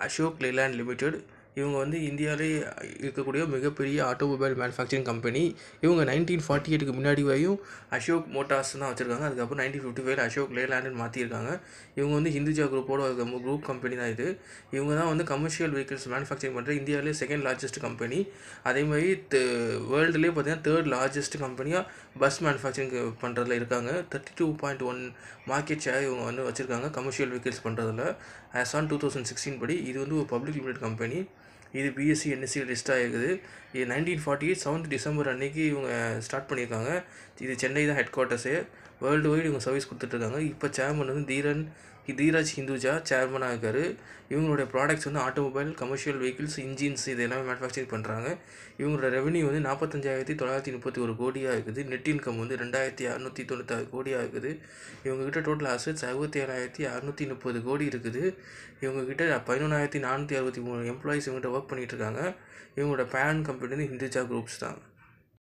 Ashok Layland limited இவங்க வந்து இந்தியாவிலே இருக்கக்கூடிய மிகப்பெரிய ஆட்டோமொபைல் மேனுஃபேக்சரிங் கம்பெனி இவங்க நைன்டீன் ஃபார்ட்டி எயிட்டுக்கு முன்னாடி வரையும் அசோக் மோட்டார்ஸ் தான் வச்சுருக்காங்க. அதுக்கப்புறம் நைன்டீன் ஃபிஃப்டி ஃபைவ்ல அசோக் லேலேண்டுன்னு மாற்றிருக்காங்க இவங்க வந்து ஹிந்துஜா குரூப்போட குரூப் கம்பெனி தான் இது. இவங்க தான் வந்து கமர்ஷியல் வெஹிக்கிள்ஸ் மேனுஃபேக்சரிங் பண்ணுற இந்தியாவிலே செகண்ட் லார்ஜஸ்ட் கம்பெனி அதே மாதிரி வேர்ல்டுலேயே பார்த்தீங்கன்னா தேர்ட் லார்ஜஸ்ட் கம்பெனியாக பஸ் மேனுஃபேக்சரிங் பண்ணுறதுல இருக்காங்க. Thirty two point one market share இவங்க வந்து வச்சுருக்காங்க கமர்ஷியல் வெஹிக்கிள்ஸ் பண்ணுறதுல as on two thousand sixteen படி இது வந்து ஒரு பப்ளிக் லிமிடெட் கம்பெனி இது பிஎஸ்சி என்எஸ்சி லிஸ்ட் ஆகிருக்குது இது nineteen forty eight seventh December அன்னைக்கு இவங்க ஸ்டார்ட் பண்ணியிருக்காங்க. இது சென்னை தான் ஹெட் குவார்ட்டர்ஸு வேர்ல்டு வைடு இவங்க சர்வீஸ் கொடுத்துட்ருக்காங்க. இப்போ சேர்மன் வந்து தீரன் தீராஜ் ஹிந்துஜா சேர்மனாக இருக்கார். இவங்களுடைய ப்ராடக்ட்ஸ் வந்து ஆட்டோமொபைல் கமர்ஷியல் வெஹிக்கிள்ஸ் இன்ஜின்ஸ் இது எல்லாமே மேனுஃபேக்சரிங் பண்ணுறாங்க இவங்களோட ரெவன்யூ வந்து நாற்பத்தஞ்சாயிரத்தி தொள்ளாயிரத்தி முப்பத்தி ஒரு கோடியாக இருக்குது. நெட் இன்கம் வந்து ரெண்டாயிரத்தி அறநூற்றி தொண்ணூத்தாறு கோடியாக இருக்குது. இவங்ககிட்ட டோட்டல் அசட்ஸ் அறுபத்தி ஏழாயிரத்தி அறநூற்றி முப்பது கோடி இருக்குது. இவங்ககிட்ட பதினொன்றாயிரத்தி நானூற்றி அறுபத்தி மூணு எம்ப்ளாயிஸ் இவங்ககிட்ட ஒர்க் பண்ணிகிட்டு இருக்காங்க இவங்களோட பேரண்ட் கம்பெனி வந்து ஹிந்துஜா குரூப்ஸ் தான்.